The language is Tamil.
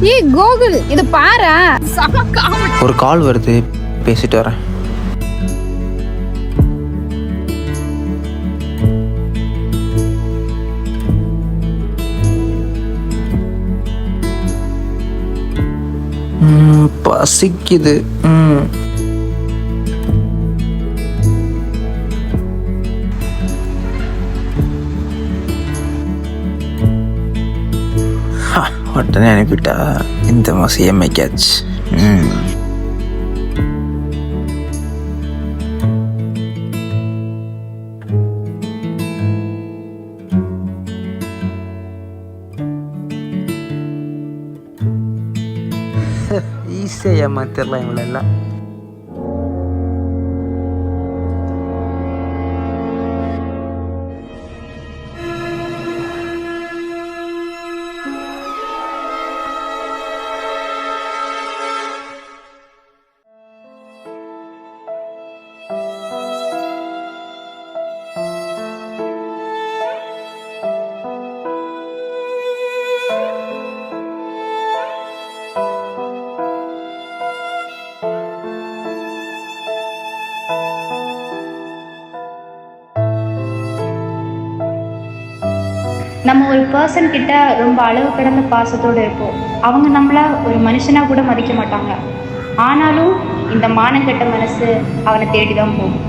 ஏய் கோகுல் இது பாரு. செம காமெடி. ஒரு கால் வருது பேசிட்டு வரேன். பசிக்குது. ம். உடனே அனுப்பிட்டா இந்த மாதம் இஎம்ஐ கேட்ச் ம். ஈஸியாக ஏமாத்திடலாம் இவங்களெல்லாம் நம்ம ஒரு பர்சன் கிட்ட ரொம்ப அளவு கடந்த பாசத்தோடு இருப்போம். அவங்க நம்மள ஒரு மனுஷனாக கூட மதிக்க மாட்டாங்க. ஆனாலும் இந்த மானங்கெட்ட மனசு அவனை தேடி தான் போகும்.